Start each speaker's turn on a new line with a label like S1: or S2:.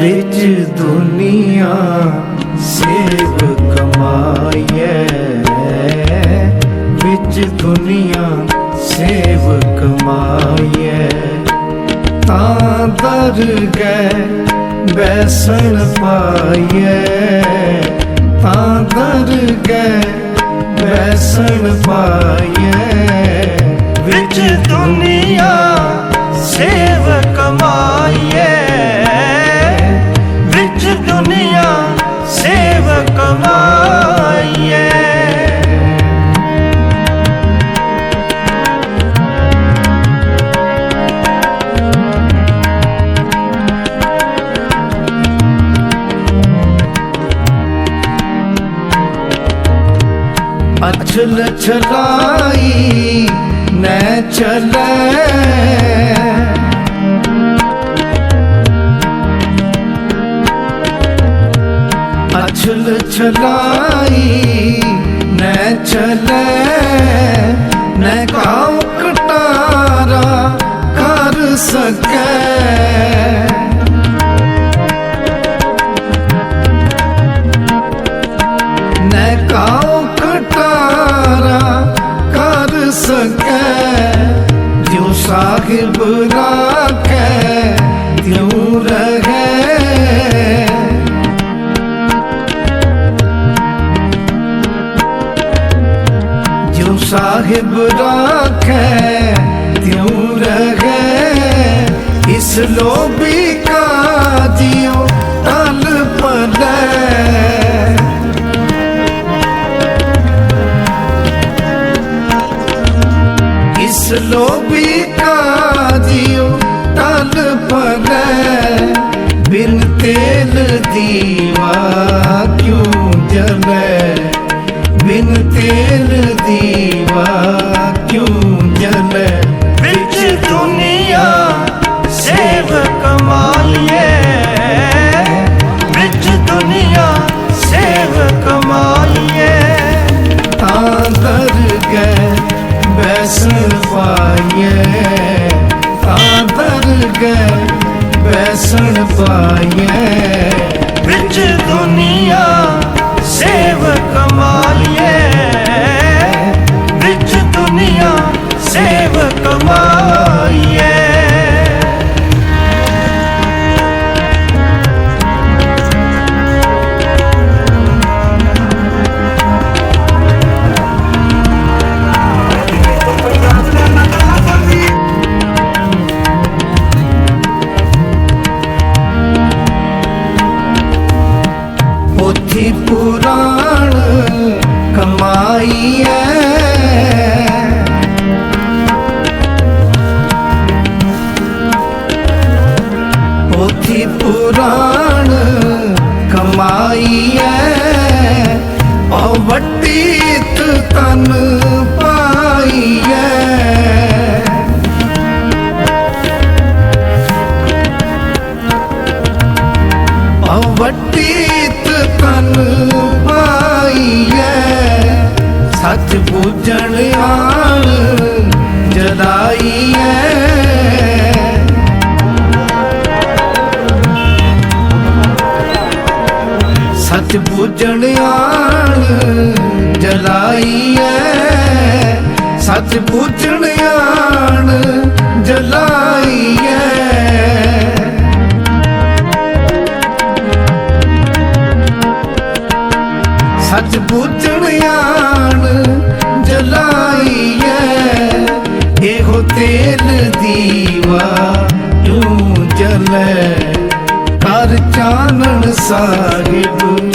S1: ਵਿੱਚ ਦੁਨੀਆ ਸੇਵ ਕਮਾਈਏ ਵਿੱਚ ਦੁਨੀਆ ਸੇਵ ਕਮਾਈਏ ਤਾਂ ਦਰ ਗਏ ਬੈਸਣ ਪਾਈਏ ਤਾਂ ਦਰ ਗਏ ਬੈਸਣ ਪਾਈਏ ਵਿੱਚ ਦੁਨੀਆ ਸੇਵ ਅਛਲ ਛਲਾਈ ਨੈ ਚਲੇ। ਅਛਲ ਛਲਾਈ ਨੈ ਚਲੇ। ਸਕੈ, ਜਿਉ ਸਾਹਿਬ ਰਾਖੈ ਤਿਉ ਰਹੈ। ਜਿਉ ਸਾਹਿਬ ਰਾਖੈ ਤਿਉ ਰਹੈ। ਇਸ ਲੋਭੀ ਕਾ ਜਿਉ ਦੀਵਾ ਕਿਉਂ ਜਲੈ ਬਿਨ ਤੇਲ ਦੀਵਾ ਕਿਉ ਜਲੈ ਵਿੱਚ ਦੁਨੀਆ ਸੇਵ ਕਮਾਈਏ। ਵਿੱਚ ਦੁਨੀਆ ਸੇਵ ਕਮਾਈਏ। ਤਾਂ ਦਰ ਗਏ ਬੈਸਣ ਪਾਈਏ। ਤਾਂ ਗਏ ਬੈਸਣ ਪਾਈਏ। ਵਿੱਚ ਦੁਨੀਆ ਪੋਥੀ ਪੁਰਾਣ ਕਮਾਈਐ। ਪੋਥੀ ਪੁਰਾਣ ਕਮਾਈਐ। ਪਵਟੀਤ ਤਨ ਸੱਚ ਬੂਝਣ ਆਣ ਜਲਾਈਐ ਸੱਚ ਬੂਝਣ ਜਲਾਈ ਜਲਾਈਐ ਸੱਚ ਬੂਝਣ ਆਣ ਜਲਾਈਐ ਸੱਚ
S2: সাহিবু।